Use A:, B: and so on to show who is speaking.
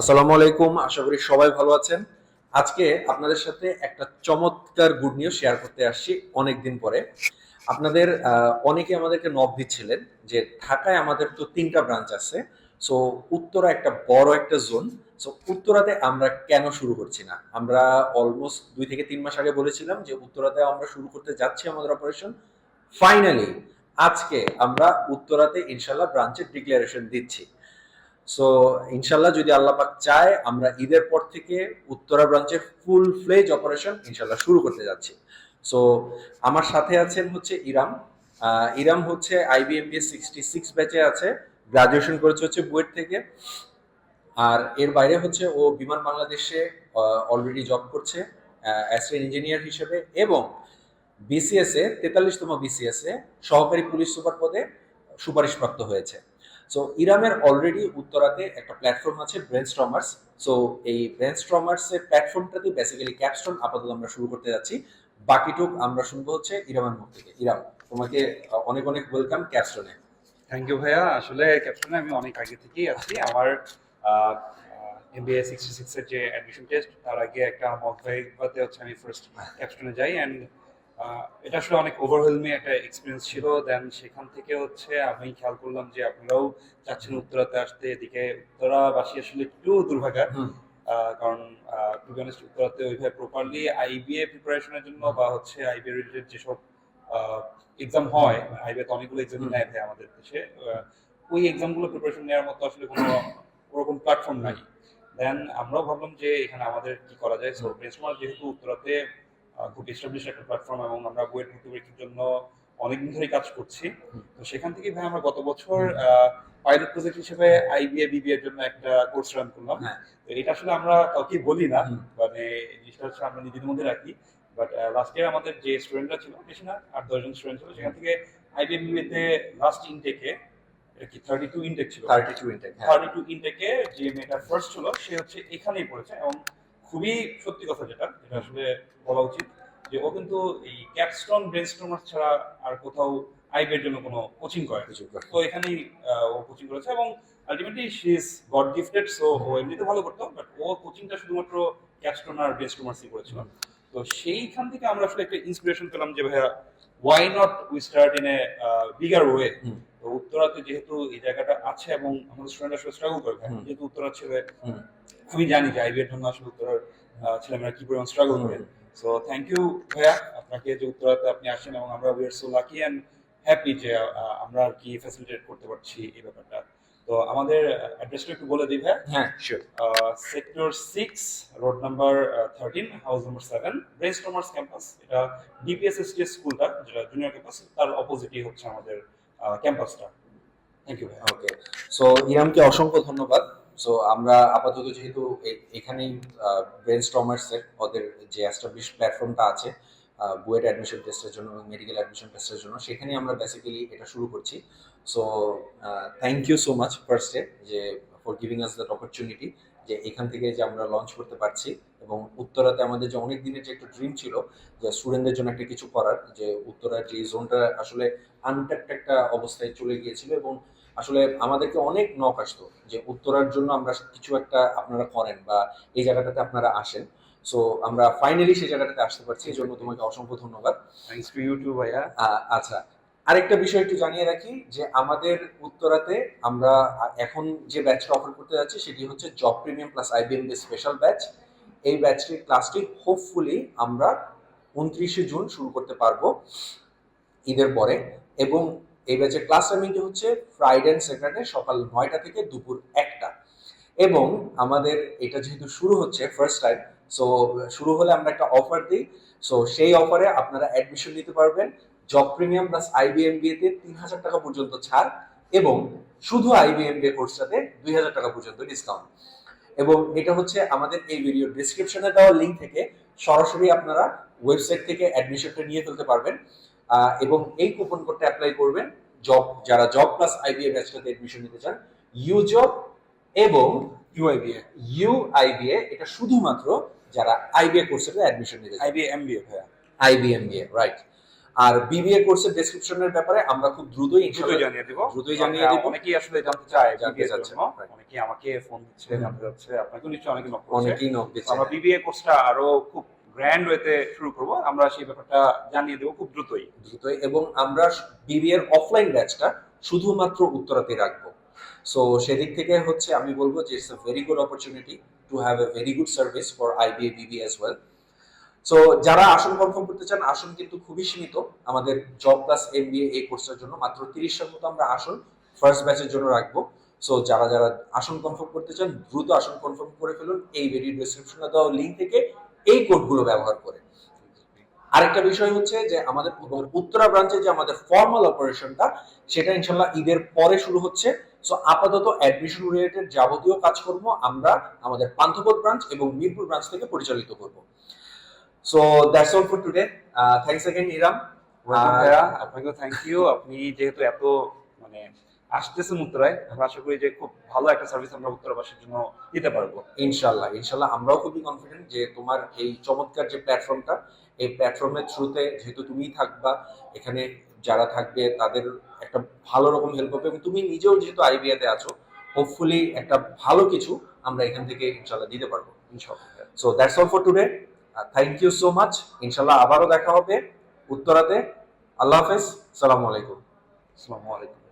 A: আসসালামু আলাইকুম, আশা করি সবাই ভালো আছেন। আজকে আপনাদের সাথে একটা চমৎকার গুড নিউজ শেয়ার করতে আসছি অনেকদিন পরে। আপনাদের অনেকে আমাদেরকে নক দিচ্ছিলেন যে ঢাকায় আমাদের তো তিনটা ব্রাঞ্চ আছে সো উত্তরা একটা বড় একটা জোন সো উত্তরাতে আমরা কেন শুরু করছি না? আমরা অলমোস্ট দুই থেকে তিন মাস আগে বলেছিলাম যে উত্তরাতে আমরা শুরু করতে যাচ্ছি আমাদের অপারেশন ফাইনালি আজকে আমরা উত্তরাতে ইনশাল্লাহ ব্রাঞ্চের ডিক্লারেশন দিচ্ছি। সো ইনশাল্লাহ যদি আল্লাহ পাক চায়, আমরা ঈদের পর থেকে উত্তরা ব্রাঞ্চের ফুল ফ্লেজ অপারেশন ইনশাল্লাহ শুরু করতে যাচ্ছি। সো আমার সাথে আছেন হচ্ছে ইরাম। ইরাম হচ্ছে আইবিএম বি সিক্সটি সিক্স ব্যাচে আছে। গ্রাজুয়েশন করেছে হচ্ছে বুয়েট থেকে। আর এর বাইরে হচ্ছে ও বিমান বাংলাদেশে অলরেডি জব করছে অ্যাসিস্ট্যান্ট ইঞ্জিনিয়ার হিসেবে এবং বিসিএসএ তেতাল্লিশতম বিসিএসএ সহকারী পুলিশ সুপার পদে সুপারিশপ্রাপ্ত হয়েছে। সো ইরামের অলরেডি উত্তরাতে একটা প্ল্যাটফর্ম আছে ব্রেন স্ট্রমার্স সো এই ব্রেন স্ট্রমার্স এর প্ল্যাটফর্মটাতে বেসিক্যালি ক্যাপস্টোন আপাতত আমরা শুরু করতে যাচ্ছি। বাকিটুক আমরা শুনব হচ্ছে ইরামের মুখ থেকে। ইরাম তোমাকে অনেক অনেক ওয়েলকাম ক্যাপস্টোনে
B: থ্যাংক ইউ ভাইয়া। আসলে ক্যাপশনে আমি অনেক আগে থেকেই আছি। আমার এমবিএ সিক্সটি সিক্সের যে অ্যাডমিশন টেস্ট তার আগে একটা মক ভাইভাতে হচ্ছে, আমি ফার্স্ট ক্যাপশনে যাই। অ্যান্ড এটা আসলে অনেক ওভারওয়েলমিং একটা এক্সপিরিয়েন্স ছিল দেন সেখান থেকে হচ্ছে আমি খেয়াল করলাম যে আপনারাও চাচ্ছেন উত্তরাতে আসতে এদিকে উত্তরাবাসী আসলে একটু দুর্ভাগা। কারণ টু বি অনেস্ট উত্তরাতে ওইভাবে প্রপারলি আইবিএ প্রিপারেশনের জন্য বা হচ্ছে আইবিএ রিলেটেড যেসব এক্সাম হয় আইবিএ তো অনেকগুলো এক্সাম। নেয় ভাই আমাদের দেশে ওই এক্সামগুলো প্রিপারেশন নেওয়ার মতো আসলে কোনো ওরকম প্ল্যাটফর্ম নাই দেন আমরাও ভাবলাম যে এখানে আমাদের কি করা যায় সো বেঞ্চমার্ক যেহেতু উত্তরাতে খুব এস্টাবলিশ একটা প্ল্যাটফর্ম এবং আমরা বইয়ের ভর্তি পরীক্ষার জন্য অনেকদিন ধরেই কাজ করছি। তো সেখান থেকে ভাই আমরা গত বছর পাইলট প্রজেক্ট হিসেবে আইবিএ বিবিএ এর জন্য একটা কোর্স রান করলাম।
A: হ্যাঁ।
B: তো এটা আসলে আমরা কাউকে বলি না মানে জিনিসটা হচ্ছে আমরা নিজেদের মধ্যে রাখি। বাট লাস্ট ইয়ার আমাদের যে স্টুডেন্টরা ছিল বেশি না আট দশজন স্টুডেন্ট ছিল সেখান থেকে আইবিএম বিবিএতে লাস্ট ইনটেকে কি থার্টি টু ইনটেক ছিল?
A: Thirty two intake
B: thirty two ইনটেকে যে মেয়েটা ফার্স্ট ছিল সে হচ্ছে এখানেই পড়েছে এবং খুবই সত্যি কথা যেটা যেটা আসলে বলা উচিত। যে ও কিন্তু এই ক্যাপস্টন ব্রেনস্টর্মার ছাড়া আর কোথাও আইবি এর জন্য কোনো কোচিং করে
A: কিছু
B: তো এখানেই ও কোচিং করেছে এবং ultimately she is god gifted so ও এমনিতে ভালো করতো বাট ও কোচিংটা শুধুমাত্র ক্যাপস্টন আর ব্রেনস্টর্মার্সই করেছিল। তো সেইখান থেকে আমরা আসলে একটা ইন্সপিরেশন পেলাম যে ভাইয়া why not we start in a bigger way তো উত্তরাতে যেহেতু এই জায়গাটা আছে এবং আমাদের স্টুডেন্ট আসলে স্ট্রাগল করে যেহেতু উত্তরা ছেলে আমি জানি যে আইবি এর জন্য আসলে উত্তরার ছেলেমেয়েরা কি পরিমাণ স্ট্রাগল করে। সো থ্যাংক ইউ ভাইয়া। আপনাকে যে উত্তরাতে আপনি আসেন এবং আমরা we are so lucky and happy যে আমরা আর কি ফ্যাসিলিটেট করতে পারছি এই ব্যাপারটা। তো আমাদের অ্যাড্রেসটা একটু বলে দিই ভাইয়া।
A: হ্যাঁ sure
B: sector six road number thirteen house number seven brain stormers campus এটা ডিপিএসএসটিএস স্কুলটা যেটা জুনিয়র ক্যাম্পাস তার অপোজিটই হচ্ছে আমাদের ক্যাম্পাসটা থ্যাংক ইউ ভাইয়া।
A: ওকে সো ইরামকে অসংখ্য ধন্যবাদ। সো আমরা আপাতত যেহেতু এখানেই ব্রেন স্টমার্সের ওদের যে অ্যাস্টাবলিশ প্ল্যাটফর্মটা আছে বুয়েট অ্যাডমিশন টেস্টের জন্য এবং মেডিকেল অ্যাডমিশন টেস্টের জন্য, সেখানেই আমরা বেসিক্যালি এটা শুরু করছি। So thank you so much ফার্স্টে যে for giving us that opportunity যে, এখান থেকে যে আমরা লঞ্চ করতে পারছি, এবং উত্তরাতে আমাদের যে অনেক দিনের যে একটা ড্রিম ছিল, যে স্টুডেন্টদের জন্য একটা কিছু করার, যে, উত্তরার যে জোনটা আসলে আনট্যাক্ট একটা অবস্থায় চলে গিয়েছিল, এবং আসলে আমাদেরকে অনেক নক আসতো যে উত্তরার জন্য আমরা কিছু একটা আপনারা করেন বা এই জায়গাটাতে আপনারা আসেন। সো আমরা ফাইনালি সেই জায়গাটাতে আসতে পারছি এই জন্য তোমাকে অসংখ্য ধন্যবাদ।
B: থ্যাংকস টু ইউ টু ভাইয়া।
A: আচ্ছা আরেকটা বিষয় একটু জানিয়ে রাখি যে আমাদের উত্তরাতে আমরা এখন যে ব্যাচটা অফার করতে যাচ্ছি সেটি হচ্ছে job premium plus IBM special batch এই ব্যাচটির ক্লাসটি হোপফুলি আমরা উনত্রিশে জুন শুরু করতে পারব ঈদের পরে এবং এই ব্যাচের ক্লাস টাইমিংটি হচ্ছে ফ্রাইডে অ্যান্ড স্যাটারডে সকাল নয়টা থেকে দুপুর একটা। এবং আমাদের এটা যেহেতু শুরু হচ্ছে ফার্স্ট টাইম সো শুরু হলে আমরা একটা অফার দিই। সো সেই অফারে আপনারা অ্যাডমিশন নিতে পারবেন। জব প্রিমিয়াম প্লাস আইবিএমবিএ তে তিন হাজার টাকা পর্যন্ত ছাড় এবং শুধু আইবিএমবিএ কোর্সটাতে দুই হাজার টাকা পর্যন্ত ডিসকাউন্ট এবং এটা হচ্ছে আমাদের এই ভিডিও ডিসক্রিপশনে দেওয়া লিঙ্ক থেকে সরাসরি আপনারা ওয়েবসাইট থেকে অ্যাডমিশনটা নিয়ে ফেলতে পারবেন। এবং এই কুপন কোডটা অ্যাপ্লাই করবেন জব যারা জব প্লাস আইবিএ ব্যাচটাতে অ্যাডমিশন নিতে চান ইউ জব এবং
B: ইউআইবিএ
A: ইউআইবিএ এটা শুধুমাত্র যারা আইবিএ কোর্সেতে অ্যাডমিশন নিতে
B: আইবিএ এমবিএ ভাইয়া।
A: আইবিএমবিএ রাইট আর বিবিএ কোর্সের ডেসক্রিপশনের ব্যাপারে আমরা খুব দ্রুতই
B: দ্রুতই
A: ইনশাআল্লাহ
B: জানিয়ে দিব।
A: দ্রুতই জানিয়ে দিব।
B: অনেকেই আসলে জানতে চায়
A: জানতে চাচ্ছে,
B: অনেকেই আমাকে ফোন দিচ্ছে। জানতে চাচ্ছে। আপনাকে নিশ্চয়ই অনেকে নক করছে।
A: অনেকেই নক দিচ্ছে।
B: আমরা বিবিএ কোর্সটা আরও খুব শুরু করব, আমরা সেই ব্যাপারটা জানিয়ে দেবো খুব দ্রুতই।
A: দ্রুতই, এবং আমরা বিবিএ এর অফলাইন ব্যাচটা শুধুমাত্র রাখব। সো সেদিক থেকে হচ্ছে আমি বলব যে it's very good opportunity to have a very good service for IBA BB well so যারা আসন কনফার্ম করতে চান, আসন কিন্তু খুবই সীমিত। আমাদের জব প্লাস এমবিএ এই কোর্সের জন্য মাত্র তিরিশটার মতো আমরা আসন ফার্স্ট ব্যাচের জন্য রাখব। সো যারা যারা আসন কনফার্ম করতে চান, দ্রুত আসন কনফার্ম করে ফেলুন। এই ভিডিও ডিসক্রিপশনে দেওয়া লিঙ্ক থেকে এই কোডগুলো ব্যবহার করে। আরেকটা বিষয় হচ্ছে যে আমাদের উত্তরা ব্রাঞ্চে যে আমাদের ফর্মাল অপারেশনটা সেটা ইনশাল্লাহ ঈদের পরে শুরু হচ্ছে। সো আপাতত অ্যাডমিশন রিলেটেড যাবতীয় কাজকর্ম আমরা আমাদের পান্থপথ ব্রাঞ্চ এবং মিরপুর ব্রাঞ্চ থেকে পরিচালিত করব। So that's all for today thanks again Iram
B: আপনাকেও থ্যাংক ইউ আপনি যেহেতু এত মানে আসতেছেন উত্তরায় আমরা আশা করি যে খুব ভালো একটা সার্ভিস আমরা উত্তরাবাসীর জন্য দিতে পারব।
A: ইনশাল্লাহ ইনশাল্লাহ আমরাও খুবই কনফিডেন্ট যে তোমার এই চমৎকার যে প্ল্যাটফর্মটা এই প্ল্যাটফর্মের থ্রুতে যেহেতু তুমি থাকবা এখানে যারা থাকবে তাদের একটা ভালো রকম হেল্প হবে এবং তুমি নিজেও যেহেতু আইবিআতে আছো হোপফুলি একটা ভালো কিছু আমরা এখান থেকে ইনশাল্লাহ দিতে পারব।
B: ইনশাআল্লাহ।
A: So that's all for today thank you so much ইনশাল্লাহ আবারও দেখা হবে উত্তরাতে। আল্লাহ হাফেজ। সালামু আলাইকুম।
B: আসসালামু আলাইকুম।